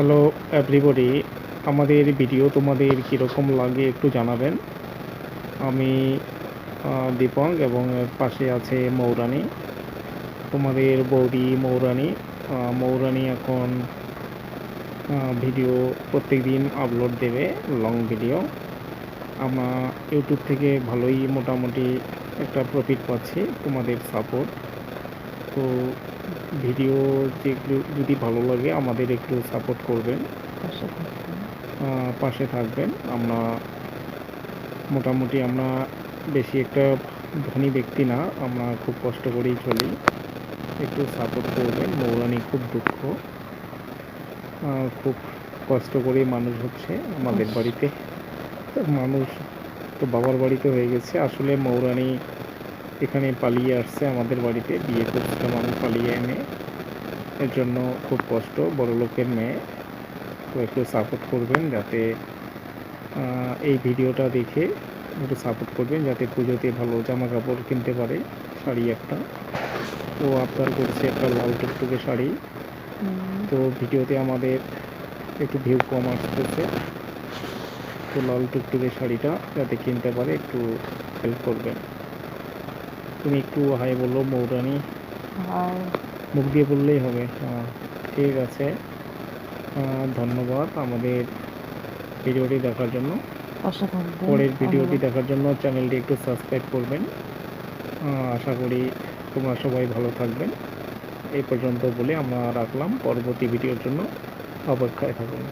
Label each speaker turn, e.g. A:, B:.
A: Hello everybody আমাদের video তোমাদের কীরকম লাগে একটু জানাবেন। আমি দীপক এবং পাশে আছে মৌরানী। তোমাদের বৌদি মৌরানী। মৌরানী এখন ভিডিও প্রত্যেক দিন আপলোড দেবে লং ভিডিও আমরা ইউটিউব থেকে ভালোই মোটামুটি একটা প্রফিট পাচ্ছি তোমাদের সাপোর্ট তো ভিডিও যেগুলো যদি ভালো লাগে আমাদের একটু সাপোর্ট করবেন।
B: পাশে থাকবেন।
A: আমরা মোটামুটি আমরা বেশি একটা ধনী ব্যক্তি না আমরা খুব কষ্ট করেই চলি। একটু সাপোর্ট করবেন মৌরানি খুব দুঃখ। খুব কষ্ট করে মানুষ হচ্ছে আমাদের। বাড়িতে। মানুষ তো বাবার বাড়িতে হয়ে গেছে। আসলে মৌরানি এখানে পালিয়ে আসছে আমাদের বাড়িতে। বিয়ে করছিলাম আমি পালিয়ে এনে। এর জন্য খুব কষ্ট বড় লোকের মেয়ে। তো একটু সাপোর্ট করবেন যাতে এই ভিডিওটা দেখে একটু সাপোর্ট করবেন যাতে পুজোতে ভালো জামা কাপড় কিনতে পারে শাড়ি একটা। তো আপনার করছে একটা লাল টুকটুকে শাড়ি। তো ভিডিওতে আমাদের একটু ভিউ কম আসতেছে। তো লাল টুকটুকে শাড়িটা যাতে কিনতে পারে একটু হেল্প করবেন। তুমি একটু হাই বলল মৌরানি। মুখ দিয়ে বললেই হবে। হ্যাঁ ঠিক আছে। ধন্যবাদ আমাদের ভিডিওটি দেখার জন্য। পরের ভিডিওটি দেখার জন্য চ্যানেলটি একটু সাবস্ক্রাইব করবেন। আশা করি তোমরা সবাই ভালো থাকবেন। এই পর্যন্ত বলে আমরা রাখলাম। পরবর্তী ভিডিওর জন্য অপেক্ষায় থাকুন।